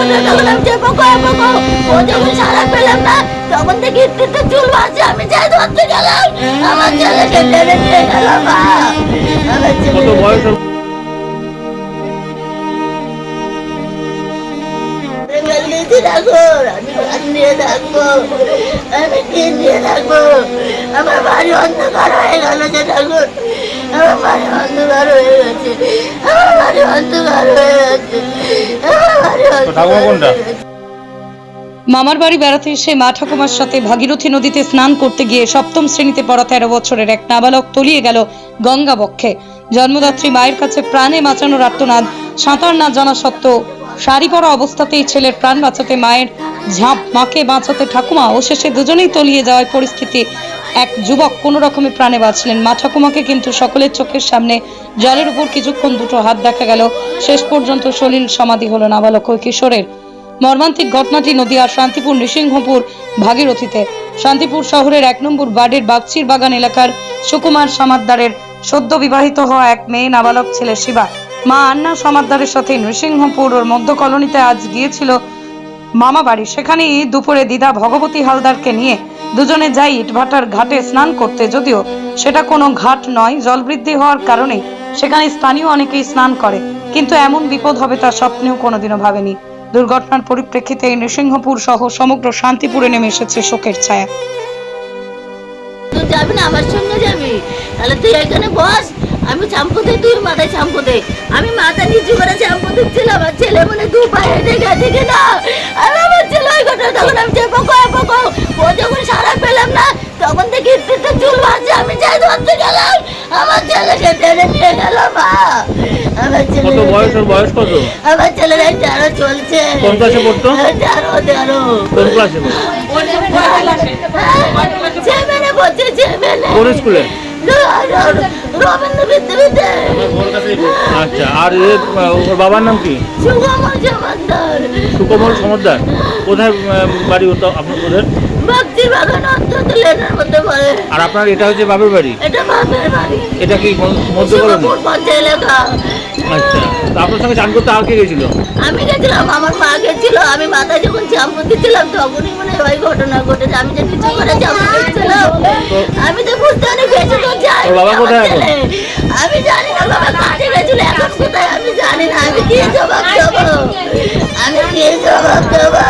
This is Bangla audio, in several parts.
আমি যখন সারা পেলাম না তখন থেকে একটু চুল ভাসছে আমি যাই ধরতে গেলাম আমার ছেলেকে টেনে নিয়ে গেল মা কত বয়স আমি আমি নিয়ে থাকব? আমার বাড়ি অন্ধকার হয়ে গেল যে ঠাকুর। আমার বাড়ি অন্ধকার হয়ে গেছে। আমার বাড়ি অন্ধকার হয়ে গেছে। আমার বাড়ি ঠাকুমা কোনটা? মামার বাড়ি বেড়াতে এসে মা ঠাকুমার সাথে ভাগীরথী নদীতে স্নান করতে গিয়ে সপ্তম শ্রেণীতে পড়া তেরো বছরের এক নাবালক তলিয়ে গেল গঙ্গা বক্ষে। জন্মদাত্রী মায়ের কাছে প্রাণে বাঁচানোর আর্তনাদ সাঁতার না জানা সত্ত্বেও শাড়ি পরা অবস্থাতেই ছেলের প্রাণ বাঁচাতে মায়ের ঝাঁপ মাকে বাঁচাতে ঠাকুমা ও শেষে দুজনেই তলিয়ে যাওয়ার পরিস্থিতি এক যুবক কোনো রকমে প্রাণে বাঁচলেন। মা ঠাকুমাকে কিন্তু সকলের চোখের সামনে জলের উপর কিছুক্ষণ দুটো হাত দেখা গেল। শেষ পর্যন্ত সলিল সমাধি হলো নাবালক ওই কিশোরের। মর্মান্তিক ঘটনাটি নদিয়ার শান্তিপুর নৃসিংহপুর ভাগীরথীতে। শান্তিপুর শহরের এক নম্বর বাড়ির বাগচির বাগান এলাকার সুকুমার সমাদ্দারের সদ্য বিবাহিত হওয়া এক মেয়ে নাবালক ছেলে শিবা। মা আন্না সমাদ্দারের সাথে নৃসিংহপুর ওর মধ্য কলোনিতে আজ গিয়েছিল মামা বাড়ি। সেখানেই দুপুরে দিদা ভগবতী হালদারকে নিয়ে দুজনে যাই ইটভাটার ঘাটে স্নান করতে, যদিও সেটা কোনো ঘাট নয়, জল বৃদ্ধি হওয়ার কারণে সেখানে স্থানীয় অনেকেই স্নান করে। কিন্তু এমন বিপদ হবে তা স্বপ্নেও কোনোদিনও ভাবেনি। দুর্ঘটনার পরিপ্রেক্ষিতে নৃসিংহপুর সহ সমগ্র শান্তিপুরে নেমে এসেছে শোকের ছায়া। যাবি না, আমার সঙ্গে যাবি? তাহলে তুই এখানে বস, আমি শ্যাম্পু দিই তুই মাথায় শ্যাম্পু দে। আমি মাথা নিচু করে শ্যাম্পু দিচ্ছিলাম আমার ছেলে মনে দু পায়ে হেঁটে গেছে কিনা? আর আমার ছেলে ওই ঘটনা তখন আমি যে তখন থেকে একটু চুল ভাসছে আমি যাই ধরতে গেলাম। আমার ছেলেকে টেনে নিয়ে গেল মা। আমার ছেলে কত বয়স ওর বয়স কত? আমার ছেলের তেরো চলছে। কোন ক্লাসে পড়তো? তেরো তেরো। কোন ক্লাসে পড়তো? বলছে কোন স্কুলে? রবীন্দ্র বিদ্যাপীঠে আচ্ছা আর ওর বাবার নাম কি? সুকমল সমদ্দার। কোথায় বাড়ি ওটা আপনার ওদের? ভক্তি বাগান অন্তত লেনের মধ্যে পড়ে আর আপনার এটা হচ্ছে বাপের বাড়ি? এটা বাপের বাড়ি। এটা কি মধ্যকরণ পঞ্চায়েত এলাকা। আচ্ছা আপনার সঙ্গে চান করতে আর কে গেছিল? আমি গেছিলাম আমার মা গেছিল আমি মাথায় যখন শ্যাম্পু দিচ্ছিলাম তখনই মনে হয় ওই ঘটনা ঘটেছে। আমি যে নিচু করে শ্যাম্পু দিচ্ছিলাম আমি তো বুঝতে পারি বেঁচে তো যাই বাবা কোথায় এখন? আমি জানি না বাবা কাছে গেছিল এখন কোথায় আমি জানি না। আমি কি জবাব দেবো? আমি কি জবাব দেবো?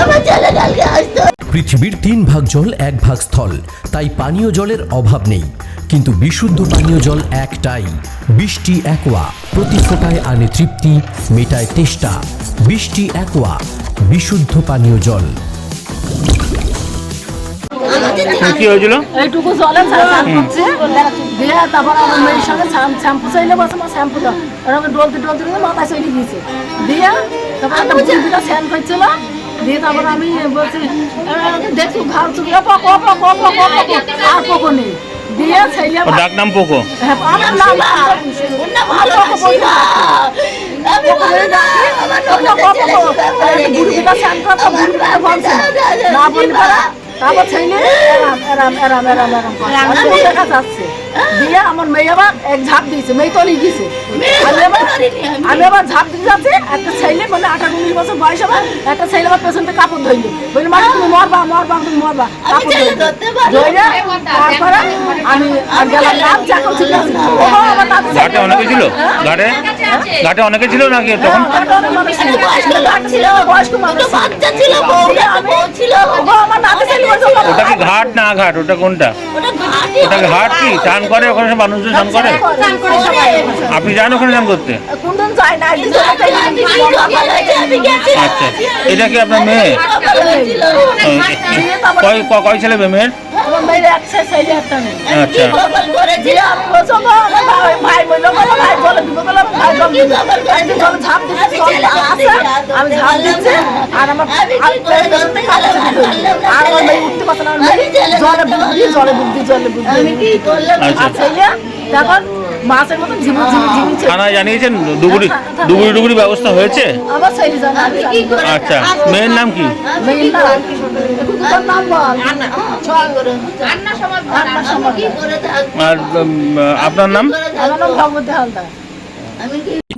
আমার ছেলে কালকে আসতো পৃথিবীর তিন ভাগ জল এক ভাগ স্থল। তাই পানীয় জলের অভাব নেই। কিন্তু বিশুদ্ধ পানীয় জল একটাই। বৃষ্টি একোয়া। প্রতি ফোটায় আনে তৃপ্তি মেটায় তেষ্টা। বৃষ্টি একোয়া। বিশুদ্ধ পানীয় জল। কি হয়েছিল? এইটুকু জলে স্নান করছে। দিয়ে তারপর আমার মেয়ের সঙ্গে শ্যাম্পু চাইলে বসে আমার শ্যাম্পু দাও। ডলতে ডলতে ডলতে মাথায় চলে গিয়েছে। দিয়ে তারপর একটা করছিল। দিয়ে তারপর আমি বলছি "আহ, দেখছ ঘাড় চুকিয়ে পক পক পক পক আর পকো নেই দিয়ে ছেলে ডাক নাম পোকো হ্যাঁ, আমার নাম ভালো তারপর ছেলে এরাম এরাম এরাম এরাম দেখা যাচ্ছে দিয়ে আমার মেয়ে আবার এক ঝাঁপ দিয়েছে মেয়ে তলিয়ে গেছে। আমি আবার আমি আবার ঝাঁপ দিয়ে যাচ্ছি একটা ছেলে মানে আঠারো উনিশ বছর বয়স আমার একটা ছেলে আমার পেছনতে কাপড় ধরলো। বলল মানে তুমি মরবা মরবা তুমি মরবা কাপড় ধরলো। তারপরে আমি গেলাম নাম চাকর ছিল। ঘাটে অনেকে ছিল। ঘাটে ঘাটে অনেকে ছিল। নাকি তখন? ছেলে। বলছে, ওটা কি ঘাট না ঘাট? ওটা কোনটা? ওটা ঘাট কি? চান করে ওখানে সব মানুষজন চান করে? আপনি যান ওখানে চান করতে? গেছি। আচ্ছা এটা কি আপনার মেয়ে। কয় ছেলে মেয়ে মেয়ের? আচ্ছা। সকাল আমি আর আমার আর আমার মেয়ে উঠতে পারছে না, জলে জলে জলে? আচ্ছা মাছের মতন। জানিয়েছেন ডুবুরি ডুবুরি ডুবুরি ব্যবস্থা হয়েছে? আচ্ছা মেয়ের নাম কি? আর আপনার নাম? আমার নাম ভগবতী হালদার।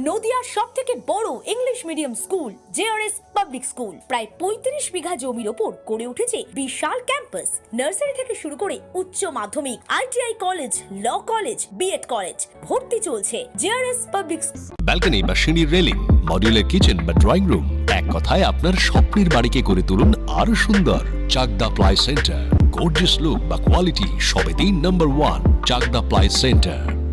নদিয়ার সব থেকে বড় English medium school JRS public school প্রায় পঁয়ত্রিশ বিঘা জমির ওপর গড়ে উঠেছে বিশাল ক্যাম্পাস নার্সারি থেকে শুরু করে উচ্চ মাধ্যমিক ITI college law college B Ed college ভর্তি চলছে জেআরএস পাবলিক ব্যালকনি বা সিঁড়ির রেলিং মডিউলার কিচেন বা ড্রয়িং রুম এক কথায় আপনার স্বপ্নের বাড়িকে করে তুলুন আরও সুন্দর। Chakdah ply centre gorgeous look বা কোয়ালিটি সবে number one Chakdah ply centre